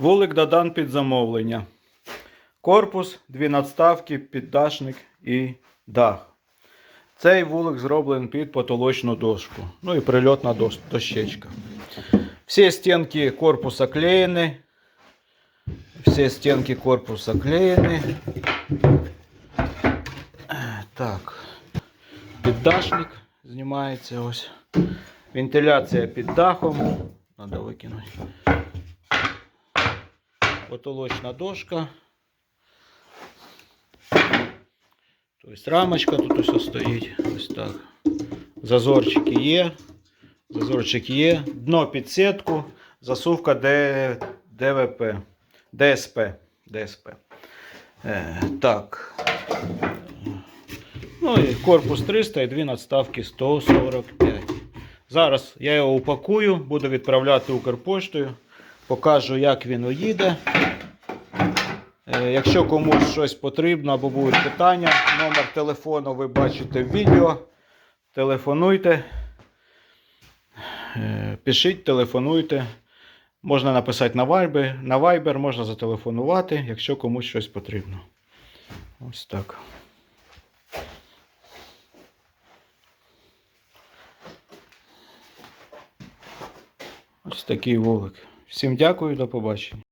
Вулик Дадан під замовлення. Корпус, дві надставки, піддашник і дах. Цей вулик зроблений під потолочну дошку. Ну і прильотна дощечка. Всі стінки корпуса клеєні. Всі стінки корпуса клеєні. Так. Піддашник знімається ось. Вентиляція під дахом. Надо викинути. Потолочна дошка. Тобто рамочка тут ось стоїть. Ось так. Зазорчики є. Зазорчик є. Дно під сітку. Засувка ДВП. ДСП. ДСП. Е, так. Ну і корпус 300 і дві надставки 145. Зараз я його упакую, буду відправляти Укрпоштою. Покажу, як він уїде. Е, Якщо комусь щось потрібно або будуть питання, номер телефону ви бачите в відео. Телефонуйте. Е, Пишіть, телефонуйте. Можна написати на Viber, на Viber, можна зателефонувати, якщо комусь щось потрібно. Ось так. Ось такий вулик. Всім дякую, до побачення.